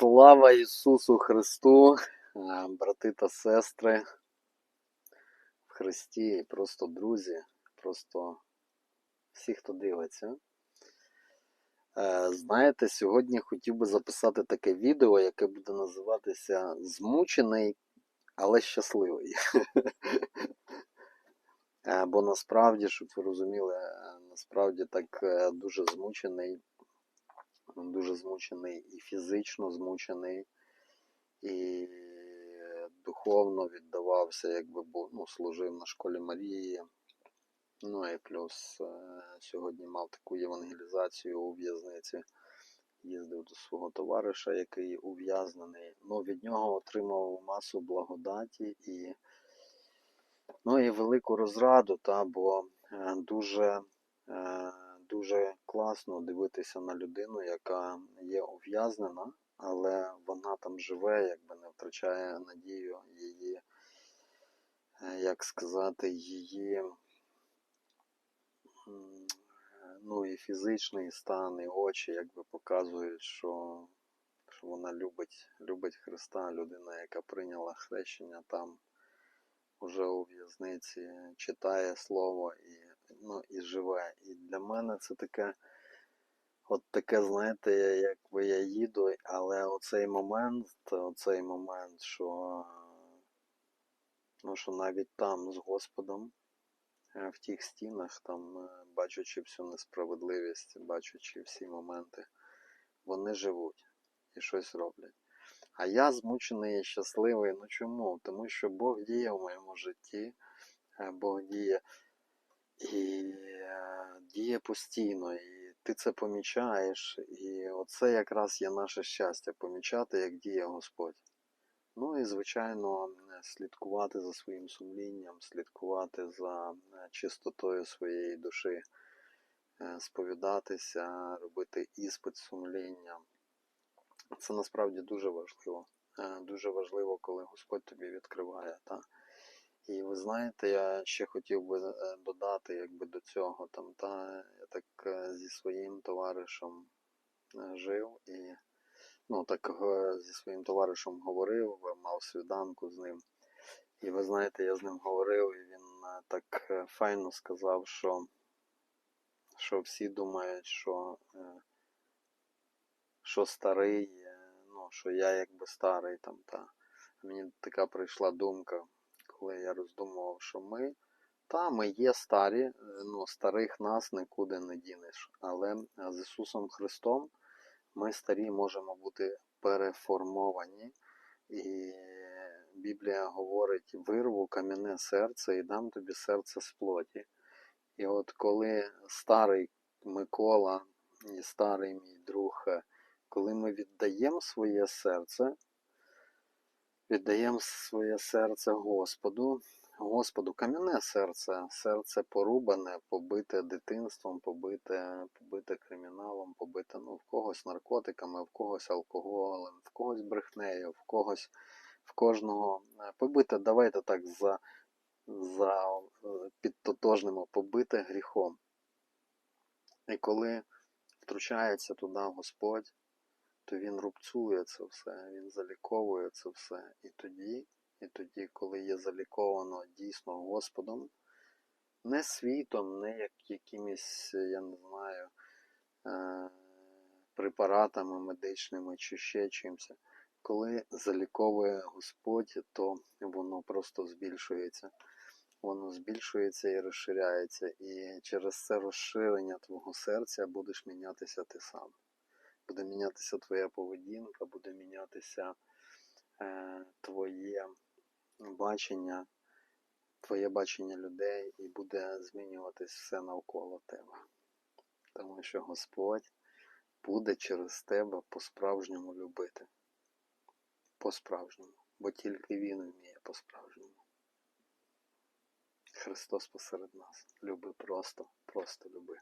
Слава Ісусу Христу, брати та сестри в Христі, просто друзі, просто всі, хто дивиться. Е, Знаєте, сьогодні хотів би записати таке відео, яке буде називатися Змучений, але щасливий. Е, Бо насправді, щоб ви розуміли, е, насправді так дуже змучений, дуже змучений і фізично змучений, і духовно віддавався, якби був, ну, служив на школі Марії. Ну і плюс е, сьогодні мав таку євангелізацію у в'язниці. Їздив до свого товариша, який ув'язнений. Ну, від нього отримав масу благодаті і, ну, і велику розраду, та, бо е, дуже, е, дуже класно дивитися на людину, яка є ув'язнена, але вона там живе, якби не втрачає надію її, е, як сказати, її ну і фізичний стан, і очі якби показують, що, що вона любить, любить Христа, людина, яка прийняла хрещення там уже у в'язниці, читає слово і, ну, і живе. І для мене це таке, от таке, знаєте, якби я їду, але оцей момент, оцей момент, що, ну, що навіть там з Господом е, в тих стінах, там, е, бачачи всю несправедливість, бачачи всі моменти, вони живуть і щось роблять. А я змучений і щасливий. Ну чому? Тому що Бог діє в моєму житті, е, Бог діє і е, діє постійно, і ти це помічаєш. І оце якраз є наше щастя помічати, як діє Господь. Ну і, звичайно, слідкувати за своїм сумлінням, слідкувати за е, чистотою своєї душі, е, сповідатися, робити іспит сумління. Це насправді дуже важливо. Дуже важливо, коли Господь тобі відкриває. Та? І ви знаєте, я ще хотів би е, додати якби до цього. Там, та, я так е, зі своїм товаришем е, жив і ну, так зі своїм товаришем говорив, мав свіданку з ним. І ви знаєте, я з ним говорив, і він так файно сказав, що, що всі думають, що, що старий, ну, що я якби старий там. Та. Мені така прийшла думка, коли я роздумував, що ми, та, ми є старі, е, ну, старих нас нікуди не дінеш. Але е, з Ісусом Христом ми старі можемо бути переформовані. І Біблія говорить: вирву кам'яне серце і дам тобі серце з плоті. І от коли старий Микола і старий мій друг, е, коли ми віддаємо своє серце, віддаємо своє серце Господу, Господу кам'яне серце, серце порубане, побите дитинством, побите, побите криміналом, побите ну, в когось наркотиками, в когось алкоголем, в когось брехнею, в когось в кожного е, побите, давайте так за, за е, підтотожнимо, побите гріхом. І коли втручається туди Господь, то він рубцує це все, він заліковує це все. І тоді, і тоді, коли є заліковано дійсно Господом, не світом, не як якимись, я не знаю, е, препаратами медичними чи ще чимось. Коли заліковує Господь, то воно просто збільшується. Воно збільшується і розширяється. І через це розширення твого серця будеш мінятися ти сам. Буде мінятися твоя поведінка, буде мінятися е, твоє бачення, твоє бачення людей, і буде змінюватись все навколо тебе. Тому що Господь буде через тебе по-справжньому любити. По-справжньому. Бо тільки Він вміє по-справжньому. Христос посеред нас. Люби просто, просто люби.